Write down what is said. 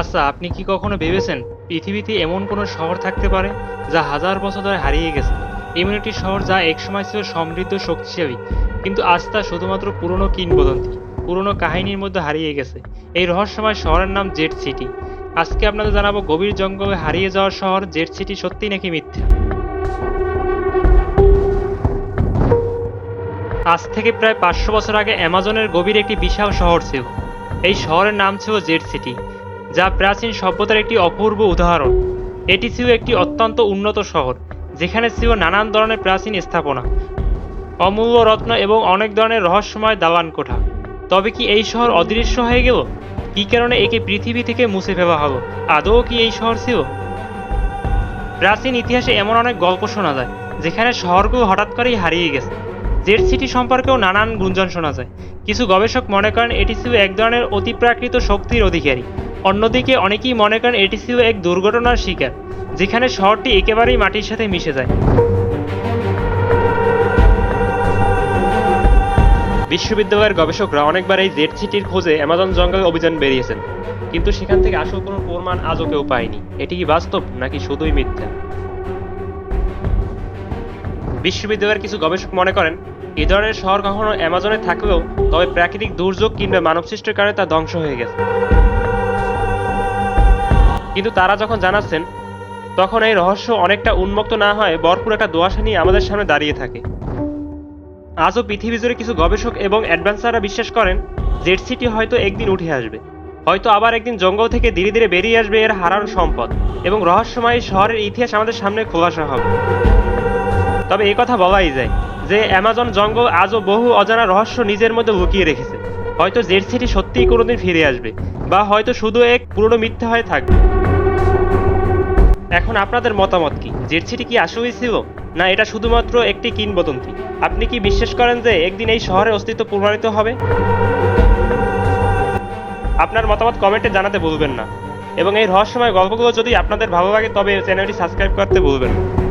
আচ্ছা আপনি কি কখনো ভেবেছেন পৃথিবীতে এমন কোনো শহর থাকতে পারে যা হাজার বছর ধরে হারিয়ে গেছে? এমন একটি শহর যা একসময় ছিল সমৃদ্ধ, শক্তিশালী, কিন্তু আজ তা শুধুমাত্র পুরনো কিংবদন্তি, পুরনো কাহিনীর মধ্যে হারিয়ে গেছে। এই রহস্যময় শহরের নাম জেট সিটি। আজকে আপনাদের জানাব গভীর জঙ্গলে হারিয়ে যাওয়া শহর জেট সিটি সত্যি নাকি মিথ্যা? আজ থেকে প্রায় পাঁচশো বছর আগে অ্যামাজনের গভীর একটি বিশাল শহর ছিল। এই শহরের নাম ছিল জেট সিটি। যা প্রাচীন সভ্যতার একটি অপূর্ব উদাহরণ। এটি ছিল একটি অত্যন্ত উন্নত শহর, যেখানে ছিল নানান ধরনের প্রাচীন স্থাপনা, অমূল্য রত্ন এবং অনেক ধরনের রহস্যময় দালান কোঠা। তবে কি এই শহর অদৃশ্য হয়ে গেল? কী কারণে একে পৃথিবী থেকে মুছে ফেলা হলো? আদৌ কি এই শহর ছিল প্রাচীন ইতিহাসে এমন অনেক গল্প শোনা যায়, যেখানে শহরগুলো হঠাৎ করেই হারিয়ে গেছে। জেট সিটি সম্পর্কেও নানান গুঞ্জন শোনা যায়। কিছু গবেষক মনে করেন এটি ছিল এক ধরনের অতিপ্রাকৃত শক্তির অধিকারী। অন্যদিকে অনেকেই মনে করেন এটি ছিল এক দুর্ঘটনার শিকার, যেখানে শহরটি একেবারেই মাটির সাথে মিশে যায়। বিশ্ববিদ্যালয়ের গবেষকরা অনেকবার এই জেট সিটির খোঁজে অ্যামাজন জঙ্গলে অভিযান বেরিয়েছেন, কিন্তু সেখান থেকে আসল কোনো প্রমাণ আজও কেউ পায়নি। এটি কি বাস্তব নাকি শুধুই মিথ্যা? বিশ্ববিদ্যালয়ের কিছু গবেষক মনে করেন, এ ধরনের শহর কখনো অ্যামাজনে থাকলেও তবে প্রাকৃতিক দুর্যোগ কিংবা মানবসৃষ্টির কারণে তা ধ্বংস হয়ে গেছে। কিন্তু তারা যখন জানাচ্ছেন, তখন এই রহস্য অনেকটা উন্মুক্ত না হয়, ভরপুর একটা দোয়াশা নিয়ে আমাদের সামনে দাঁড়িয়ে থাকে। আজও পৃথিবী জুড়ে কিছু গবেষক এবং অ্যাডভান্সাররা বিশ্বাস করেন, জেট সিটি হয়তো একদিন উঠে আসবে। হয়তো আবার একদিন জঙ্গল থেকে ধীরে ধীরে বেরিয়ে আসবে এর হারানো সম্পদ এবং রহস্যময় শহরের ইতিহাস আমাদের সামনে খোলাসা হবে। তবে এই কথা বলাই যায় যে অ্যামাজন জঙ্গল আজও বহু অজানা রহস্য নিজের মধ্যে লুকিয়ে রেখেছে। হয়তো জেড সিটি সত্যিই কোনোদিন ফিরে আসবে বা হয়তো শুধু এক পুরনো মিথ্যা হয়ে থাকবে। এখন আপনাদের মতামত কি? জেরসিটি কি আসলেই ছিল না, এটা শুধুমাত্র একটি কিংবদন্তি? আপনি কি বিশ্বাস করেন যে একদিন এই শহরের অস্তিত্ব প্রমাণিত হবে? আপনার মতামত কমেন্টে জানাতে ভুলবেন না। এবং এই রহস্যময় গল্পগুলো যদি আপনাদের ভালো লাগে, তবে চ্যানেলটি সাবস্ক্রাইব করতে ভুলবেন না।